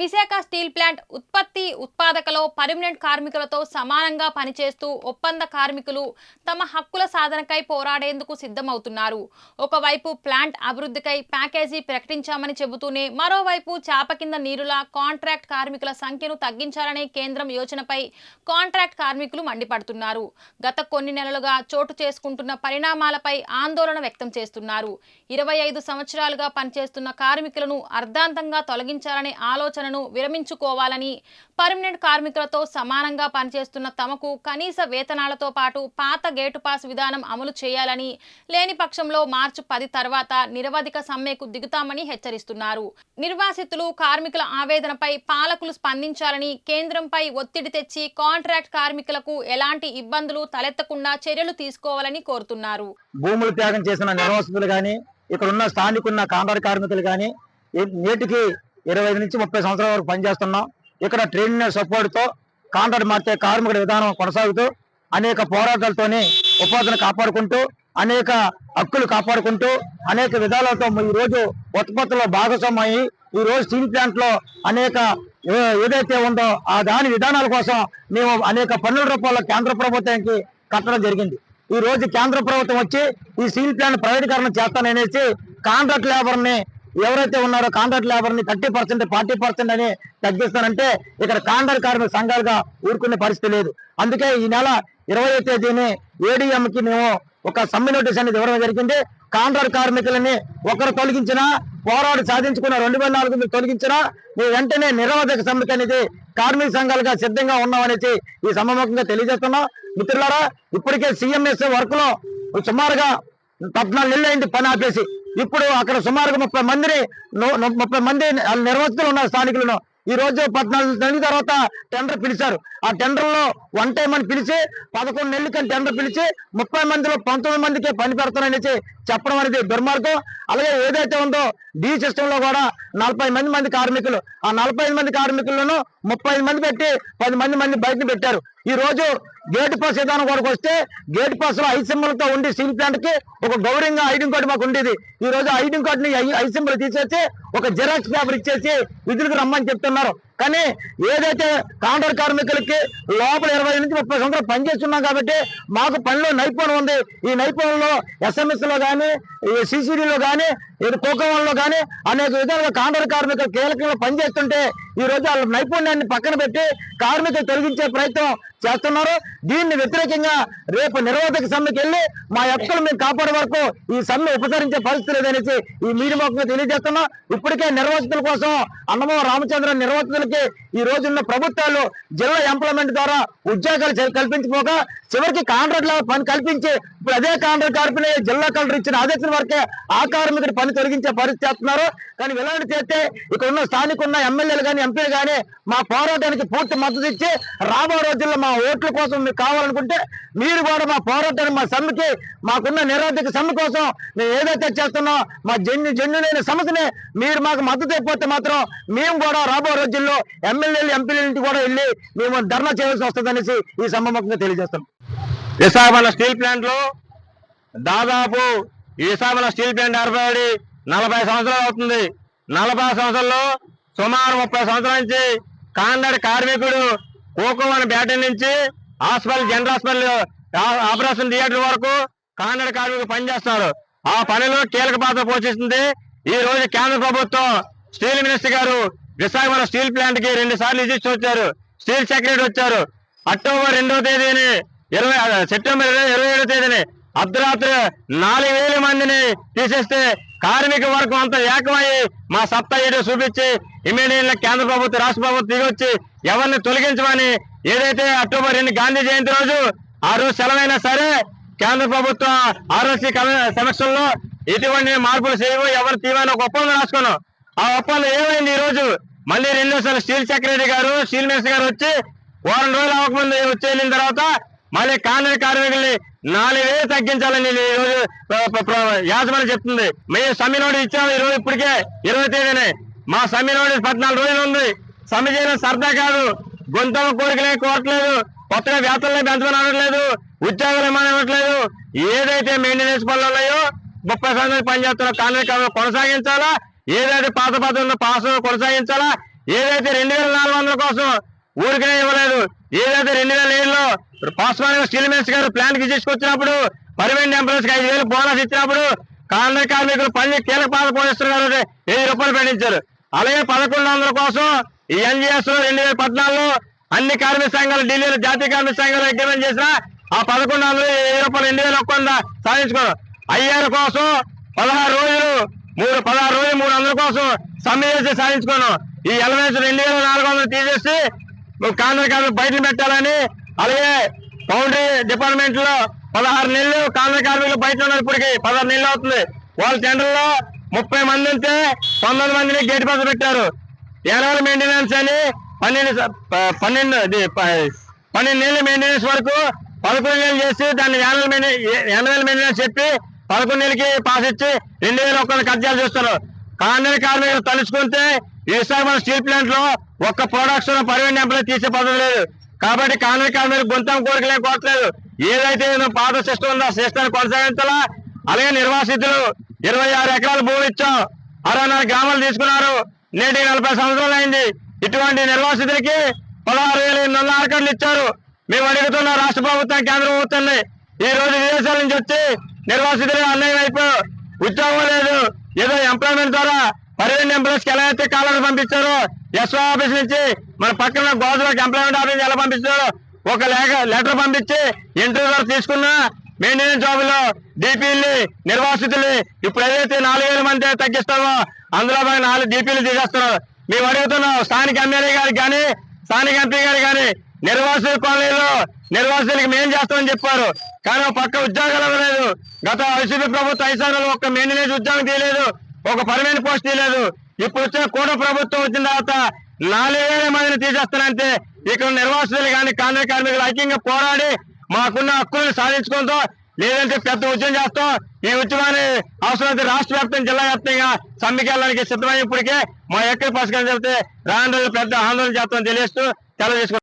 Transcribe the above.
Visakha steel plant ఉత్పత్తి ఉత్పాదకలో permanent కార్మికులతో సమానంగా పనిచేస్తూ ఒప్పంద కార్మికులు తమ హక్కుల సాధనకై పోరాడేందుకు సిద్ధమవుతున్నారు. ఒకవైపు ప్లాంట్ అభివృద్ధికై ప్యాకేజీ ప్రకటించామని చెబుతూనే మరోవైపు చాప కింద నీరులా కాంట్రాక్ట్ కార్మికుల సంఖ్యను తగ్గించాలనే కేంద్రం యోచనపై కాంట్రాక్ట్ కార్మికులు మండిపడుతున్నారు. గత కొన్ని నెలలుగా చోటు చేసుకుంటున్న పరిణామాలపై ఆందోళన వ్యక్తం చేస్తున్నారు. ఇరవై ఐదు సంవత్సరాలుగా పనిచేస్తున్న కార్మికులను అర్ధాంతంగా తొలగించాలనే ఆలోచనను విరమించుకోవాలని పర్మనెంట్ కార్మికులతో సమానంగా పనిచేస్తున్న తమకు కనీస వేతనాలతో పాటు పాత గేటు పాస్ విధానం అమలు చేయాలని లేని పక్షంలో మార్చి పది తర్వాత నిరవధిక సమ్మెకు దిగుతామని హెచ్చరిస్తున్నారు. నిర్వాసితులు కార్మికుల ఆవేదనపై పాలకులు స్పందించాలని కేంద్రంపై ఒత్తిడి తెచ్చి కాంట్రాక్ట్ కార్మికులకు ఎలాంటి ఇబ్బందులు తలెత్తకుండా చర్యలు తీసుకోవాలని కోరుతున్నారు. భూములు త్యాగం చేసిన నిర్వాసితులు కానీ ఇక్కడ ఉన్న స్థానికున్న కాంట్రాక్ట్ కార్మికులు కానీ నేటికి ఇరవై ఐదు నుంచి ముప్పై సంవత్సరాల వరకు పనిచేస్తున్నాం. ఇక్కడ ట్రేడ్ సపోర్ట్తో కాంట్రాక్ట్ మార్చే కార్మికుల విధానం కొనసాగుతూ అనేక పోరాటాలతోనే ఉపాధిని కాపాడుకుంటూ అనేక హక్కులు కాపాడుకుంటూ అనేక విధాలతో ఈరోజు రోజు ఉత్పత్తిలో భాగస్వామయ్యి ఈ రోజు స్టీల్ ప్లాంట్లో అనేక ఏదైతే ఉందో ఆ దాని విధానాల కోసం మేము అనేక పన్నుల రూపాయల కేంద్ర ప్రభుత్వానికి కట్టడం జరిగింది. ఈ రోజు కేంద్ర ప్రభుత్వం వచ్చి ఈ స్టీల్ ప్లాంట్ ప్రైవేటీకరణ చేస్తాననేసి కాంట్రాక్ట్ లేబర్ని ఎవరైతే ఉన్నారో కాంట్రాక్ట్ లేబర్ని థర్టీ పర్సెంట్ ఫార్టీ పర్సెంట్ అని తగ్గిస్తానంటే ఇక్కడ కాంట్రాక్ట్ కార్మిక సంఘాలుగా ఊరుకునే పరిస్థితి లేదు. అందుకే ఈ నెల ఇరవై తేదీని ఏడీఎం కి మేము ఒక సమ్మె నోటీస్ అనేది ఇవ్వడం జరిగింది. కాంట్రాక్ట్ కార్మికులని ఒకరు తొలగించినా పోరాడు సాధించుకున్న రెండు వేల నాలుగు వందలు తొలగించినా మేము వెంటనే నిరోధక సమ్మెకి అనేది కార్మిక సంఘాలుగా సిద్ధంగా ఉన్నామనేసి ఈ సమ్మముఖంగా తెలియజేస్తున్నాం. మిత్రులారా ఇప్పటికే సీఎంఎస్ వర్క్లో సుమారుగా పద్నాలుగు నెలలు అయింది పని ఆపేసి. ఇప్పుడు అక్కడ సుమారుగా ముప్పై మందిని ముప్పై మంది నిర్వాసితులు ఉన్నారు స్థానికులను ఈ రోజు పద్నాలుగు నెలల తర్వాత టెండర్ పిలిచారు. ఆ టెండర్లో వన్ టైం అని పిలిచి పదకొండు నెలలకి టెండర్ పిలిచి ముప్పై మందిలో పంతొమ్మిది మందికి పని పెడతాననేసి చెప్పడం అనేది దుర్మార్గం. అలాగే ఏదైతే ఉందో డి సిస్టమ్లో కూడా నలభై మంది మంది కార్మికులు ఆ నలభై మంది కార్మికులను ముప్పై మంది పెట్టి పది మంది మంది బయట పెట్టారు. ఈ రోజు గేట్ పాస్ విధానం కొరకు వస్తే గేట్ పాస్లో ఐదు ఉండి స్టీల్ ప్లాంట్కి ఒక గౌరవంగా ఐడెంటి కార్డు మాకు ఉండేది. ఈ రోజు ఐడెంటి కార్డు ని ఐదు తీసేసి ఒక జిరాక్స్ పేపర్ ఇచ్చేసి విధులకు రమ్మని చెప్తున్నారు. కానీ ఏదైతే కాంట్రాక్ట్ కార్మికులకి లోపల ఇరవై నుంచి ముప్పై సంవత్సరాలు పనిచేస్తున్నాం కాబట్టి మాకు పనిలో నైపుణ్యం ఉంది. ఈ నైపుణ్యంలో ఎస్ఎంఎస్లో కానీ సిసిడిలో కానీ ఇది కోకవన్లో కానీ అనేక విధాలుగా కాంట్రాక్ట్ కార్మికులు కీలకంగా పనిచేస్తుంటే ఈ రోజు వాళ్ళ నైపుణ్యాన్ని పక్కన పెట్టి కార్మికులు తొలగించే ప్రయత్నం చేస్తున్నారు. దీన్ని వ్యతిరేకంగా రేపు నిరోధక సమ్మెకి వెళ్ళి మా హక్కులు మేము కాపాడే వరకు ఈ సమ్మె ఉపసరించే పరిస్థితి లేదనేసి ఈ మీడియా ముఖంగా తెలియజేస్తున్నాం. ఇప్పటికే నిర్వాసితుల కోసం అన్నమో రామచంద్ర నిర్వాసితులకి ఈ రోజున్న ప్రభుత్వాలు జిల్లా ఎంప్లాయ్మెంట్ ద్వారా ఉద్యోగాలు కల్పించుకోక చివరికి కాంట్రాక్ట్ పని కల్పించి ఇప్పుడు అదే కాంట్రాక్ట్ కార్మికుని జిల్లా కలెక్టర్ ఇచ్చిన ఆదేశం వరకే ఆ కార్మికుడి పని తొలగించే పరిస్థితి చేస్తున్నారు. కానీ ఇలాంటి చేస్తే ఇక్కడ ఉన్న స్థానిక ఉన్న ఎమ్మెల్యేలు కానీ ఎంపీలు కానీ మా పోరాటానికి పూర్తి మద్దతు ఇచ్చి రాబో రోజుల్లో మా ఓట్ల కోసం మీకు కావాలనుకుంటే మీరు కూడా మా పోరాటాన్ని మా సమ్మెకి మాకున్న నిరాధిక సమ్మె కోసం మేము ఏదైతే చేస్తున్నాం మా జన్యు జన్యులైన సమస్యని మీరు మాకు మద్దతు ఇవ్వకపోతే మాత్రం మేము కూడా రాబో రోజుల్లో ఎమ్మెల్యేలు ఎంపీల ఇంటికి కూడా వెళ్ళి మేము ధర్నా చేయాల్సి వస్తుందనేసి ఈ సమ్మముఖంగా తెలియజేస్తాం విశాఖపట్నం స్టీల్ ప్లాంట్లో దాదాపు ఈ విశాఖపట్నం స్టీల్ ప్లాంట్ ఏర్పడి నలభై సంవత్సరాలు అవుతుంది. నలభై సంవత్సరాల్లో సుమారు ముప్పై సంవత్సరాల నుంచి కాంట్రాక్ట్ కార్మికుడు కోకోవన్ బ్యాటరీ నుంచి hospital general hospital operation theatre వరకు కాన్నడ కార్మికుడు పనిచేస్తున్నారు ఆ పనిలో కీలక పాత్ర పోషిస్తుంది. ఈ రోజు కేంద్ర ప్రభుత్వం స్టీల్ మినిస్టర్ గారు విశాఖపట్నం స్టీల్ ప్లాంట్కి రెండు సార్లు విజిట్ వచ్చారు. స్టీల్ సెక్రటరీ వచ్చారు. అక్టోబర్ రెండవ తేదీని ఇరవై సెప్టెంబర్ ఇరవై ఇరవై తేదీని అర్ధరాత్రి నాలుగు వేల మందిని తీసేస్తే కార్మిక వర్గం అంతా ఏకమయ్యి మా సత్తా ఏదో చూపించి ఇమీడియట్ కేంద్ర ప్రభుత్వం రాష్ట్ర ప్రభుత్వం దిగొచ్చి ఎవరిని తొలగించమని ఏదైతే అక్టోబర్ రెండు గాంధీ జయంతి రోజు ఆ రోజు సెలవైనా సరే కేంద్ర ప్రభుత్వం ఆర్ఎస్సీ సమక్షంలో ఎటువంటి మార్పులు చేయవు. ఎవరు తీవని ఒక ఒప్పందం రాసుకున్నాం. ఆ ఒప్పందం ఏమైంది ఈ రోజు? మళ్ళీ రెండోసారి స్టీల్ సెక్రటరీ గారు స్టీల్ మినిస్టర్ గారు వచ్చి వారం రోజులు అవ్వకముందు వచ్చి వెళ్ళిన తర్వాత మళ్ళీ కాంట్రాక్ట్ కార్మికుల్ని నాలుగు వేలు తగ్గించాలని ఈ రోజు యాజమాన్యం చెప్తుంది. మేము సమ్మె నోటీస్ ఇచ్చాము ఈరోజు ఇప్పటికే ఇరవై తేదీనే. మా సమ్మె నోటీస్ పద్నాలుగు రోజులు ఉంది. సమ్మె చేయడం సరదా కాదు. గొంతమ కోరికలే కోరట్లేదు. కొత్తగా వేతనలే పెంచమని అనట్లేదు. ఉద్యోగాలు ఏమని ఇవ్వట్లేదు ఏదైతే మెయింటెనెన్స్ పనులు ఉన్నాయో ముప్పై సంవత్సరాలు పనిచేస్తున్న కాంట్రాక్ట్ కార్మికులు కొనసాగించాలా? ఏదైతే పాత పాత ఉన్న పాస్ కొనసాగించాలా? ఏదైతే రెండు వేల నాలుగు వందల కోసం ఊరికనే ఇవ్వలేదు. ఏదైతే రెండు వేల ఏడులో పాస్వాన్ స్టీల్ మిల్స్ గారు ప్లాంట్కి తీసుకొచ్చినప్పుడు పర్మనెంట్ ఎంప్లాయీస్కి ఐదు వేలు బోనస్ ఇచ్చినప్పుడు కాంట్రాక్ట్ కార్మికులు పని కీలక పాత్ర పోషిస్తున్నారు వెయ్యి రూపాయలు పెట్టించారు అలాగే పదకొండు వందల కోసం ఈ ఎన్జిఎస్లో రెండు వేల పద్నాలుగులో అన్ని కార్మిక సంఘాలు ఢిల్లీలో జాతీయ కార్మిక సంఘాలు అగ్రిమెంట్ చేసిన ఆ పదకొండు వందలు వెయ్యి రూపాయలు రెండు వేల ఒక్క వంద సాధించుకోరు ఐఆర్ కోసం పదహారు రోజులు మూడు పదహారు రోజులు మూడు వందల కోసం సమ్మె చేసి సాధించుకోను. ఈ ఎలవెన్స్ రెండు వేల నాలుగు వందలు తీసేసి కాంగ్రెస్ కార్మికులు బయట పెట్టాలని అలాగే పౌండరీ డిపార్ట్మెంట్లో పదహారు నెలలు కాంగ్రెస్ కార్మికులు బయట ఉన్నారు ఇప్పటికి పదహారు నెలలు అవుతుంది. వాళ్ళ టెండర్లో ముప్పై మంది ఉంటే తొమ్మిది మందిని గేట్ పాస్ పెట్టారు. యాన్యువల్ మెయింటెనెన్స్ అని పన్నెండు పన్నెండు పన్నెండు నెలల మెయింటెనెన్స్ వరకు పదకొండు నెలలు చేసి దాన్ని యాన్యువల్ మెయింటెనెన్స్ మెయింటెనెన్స్ చెప్పి పదకొండు నెలలకి పాస్ ఇచ్చి రెండు వేల ఒక్కరు కబ్జాలు చేస్తారు కాంగ్రెస్ కార్మికులు తలుచుకుంటే ఈ విశాఖపట్నం స్టీల్ ప్లాంట్లో ఒక్క ప్రొడక్షన్ పర్మనెంట్ ఎంప్లాయ్ తీసే పద్ధతి లేదు. కాబట్టి కాంగ్రెస్ కార్మికులు గొంతం కోరికలే కోరట్లేదు. ఏదైతే పాత సిస్టమ్ ఉందో ఆ సిస్టమ్ కొనసాగించాలా? అలాగే నిర్వాసితులు ఇరవై ఆరు ఎకరాలు భూమి ఇచ్చాం. అరవై నాలుగు గ్రామాలు తీసుకున్నారు. నేటికి నలభై సంవత్సరాలు అయింది. ఇటువంటి నిర్వాసితులకి పదహారు వేల ఎనిమిది వందల ఆర్కర్లు ఇచ్చారు. మేము అడుగుతున్న రాష్ట్ర ప్రభుత్వం కేంద్ర ప్రభుత్వాన్ని ఈ రోజు విదేశాల నుంచి వచ్చి నిర్వాసితులు అన్యాయం వైపు ఉద్యోగం లేదు. ఏదో ఎంప్లాయ్మెంట్ ద్వారా పదిహేను ఎంప్లాయీస్కి ఎలా అయితే కాలాలు పంపించారో ఎస్ఓ ఆఫీస్ నుంచి మన పక్కన గోదావరికి ఎంప్లాయ్మెంట్ ఆఫీస్ ఎలా పంపించారో ఒక లేఖ లెటర్ పంపించి ఇంటర్వ్యూ ద్వారా తీసుకున్న మెయింటెనెన్స్ జాబులో డీపీలు నిర్వాసితులు ఇప్పుడు ఏదైతే నాలుగు వేల మంది తగ్గిస్తామో అందులో మనకి నాలుగు డీపీలు తీసేస్తున్నారు. మేము అడుగుతున్నాం స్థానిక ఎమ్మెల్యే గారికి కానీ స్థానిక ఎంపీ గారు కానీ నిర్వాసిత కాలనీలో నిర్వాసితులకి మేం చేస్తామని చెప్పారు. కానీ పక్క ఉద్యోగాలు ఇవ్వలేదు గత వైసీపీ ప్రభుత్వం ఐదు ఒక ఒక్క మెయింటెనెన్స్ ఉద్యోగం తీయలేదు ఒక పర్మనెంట్ పోస్ట్ తీయలేదు. ఇప్పుడు వచ్చిన కూడ ప్రభుత్వం వచ్చిన తర్వాత నాలుగు వేల మందిని తీసేస్తానంటే ఇక్కడ నిర్వాసితులు కానీ కాంగ్రెస్ కార్మికులు ఐక్యంగా పోరాడి మాకున్న హక్కులను సాధించుకుంటూ లేదంటే పెద్ద ఉద్యమం చేస్తాం ఈ ఉద్యమాన్ని అవసరమైతే రాష్ట్ర వ్యాప్తంగా జిల్లా వ్యాప్తంగా సమ్మెకెళ్ళడానికి సిద్ధమైనప్పటికే మా ఎక్కడ పరిష్కారం చెబితే రాను పెద్ద ఆందోళన చేస్తామని తెలియజేస్తూ తెలియజేసుకుంటాం